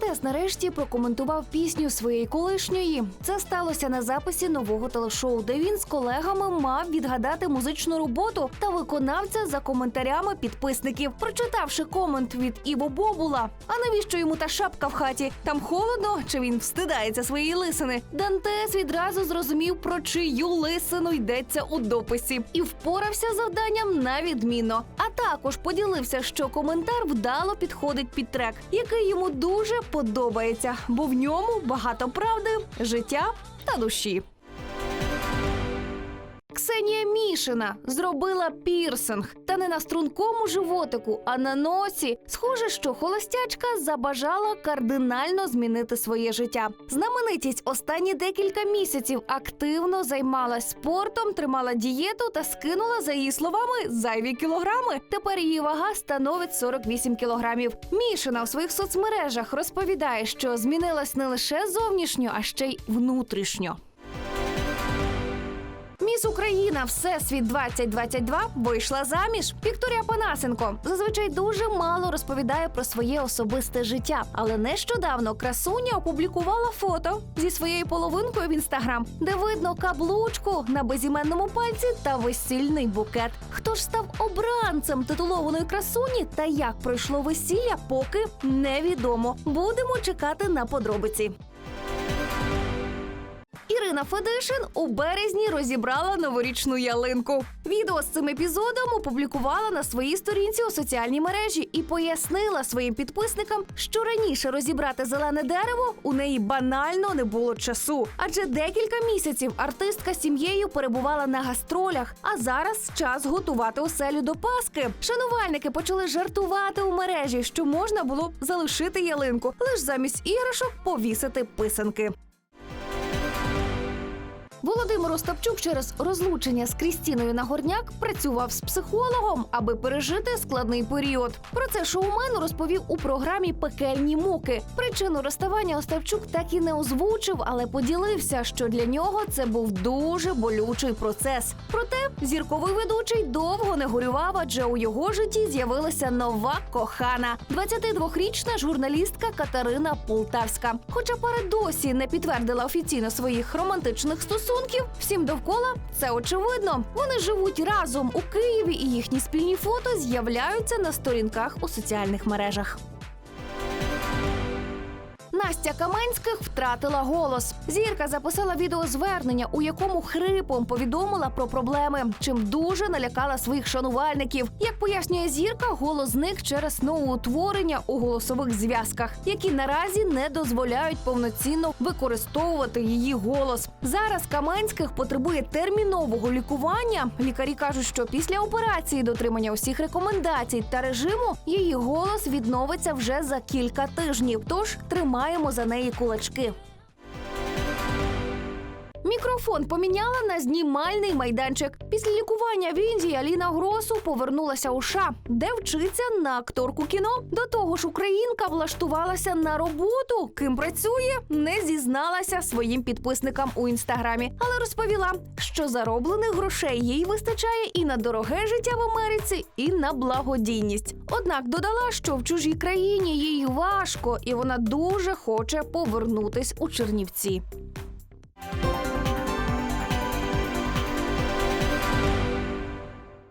Дантес нарешті прокоментував пісню своєї колишньої. Це сталося на записі нового телешоу, де він з колегами мав відгадати музичну роботу та виконавця за коментарями підписників. Прочитавши комент від Іво Бобула, а навіщо йому та шапка в хаті? Там холодно чи він встидається своєї лисини? Дантес відразу зрозумів, про чию лисину йдеться у дописі, і впорався з завданням на відмінно. Також поділився, що коментар вдало підходить під трек, який йому дуже подобається, бо в ньому багато правди, життя та душі. Ксенія Мішина зробила пірсинг, та не на стрункому животику, а на носі. Схоже, що холостячка забажала кардинально змінити своє життя. Знаменитість останні декілька місяців активно займалась спортом, тримала дієту та скинула, за її словами, зайві кілограми. Тепер її вага становить 48 кілограмів. Мішина в своїх соцмережах розповідає, що змінилась не лише зовнішньо, а ще й внутрішньо. Міс Україна Всесвіт 2022 вийшла заміж. Вікторія Панасенко зазвичай дуже мало розповідає про своє особисте життя, але нещодавно красуня опублікувала фото зі своєю половинкою в інстаграм, де видно каблучку на безіменному пальці та весільний букет. Хто ж став обранцем титулованої красуні та як пройшло весілля, поки невідомо. Будемо чекати на подробиці. Ірина Федишин у березні розібрала новорічну ялинку. Відео з цим епізодом опублікувала на своїй сторінці у соціальній мережі і пояснила своїм підписникам, що раніше розібрати зелене дерево у неї банально не було часу. Адже декілька місяців артистка з сім'єю перебувала на гастролях, а зараз час готувати оселю до Паски. Шанувальники почали жартувати у мережі, що можна було б залишити ялинку, лише замість іграшок повісити писанки. Володимир Остапчук через розлучення з Крістіною Нагорняк працював з психологом, аби пережити складний період. Про це шоумен розповів у програмі Пекельні муки. Причину розставання Остапчук так і не озвучив, але поділився, що для нього це був дуже болючий процес. Проте зірковий ведучий довго не горював, адже у його житті з'явилася нова кохана 22-річна журналістка Катерина Полтавська. Хоча пара досі не підтвердила офіційно своїх романтичних стосунків, всім довкола це очевидно. Вони живуть разом у Києві, і їхні спільні фото з'являються на сторінках у соціальних мережах. Настя Каменських втратила голос. Зірка записала відеозвернення, у якому хрипом повідомила про проблеми, чим дуже налякала своїх шанувальників. Як пояснює зірка, голос зник через новоутворення у голосових зв'язках, які наразі не дозволяють повноцінно використовувати її голос. Зараз Каменських потребує термінового лікування. Лікарі кажуть, що після операції дотримання усіх рекомендацій та режиму її голос відновиться вже за кілька тижнів. Тож тримаємо за неї кулачки. Мікрофон поміняла на знімальний майданчик. Після лікування в Індії Аліна Гросу повернулася у США, де вчиться на акторку кіно. До того ж, українка влаштувалася на роботу. Ким працює, не зізналася своїм підписникам у інстаграмі, але розповіла, що зароблених грошей їй вистачає і на дороге життя в Америці, і на благодійність. Однак додала, що в чужій країні їй важко, і вона дуже хоче повернутись у Чернівці.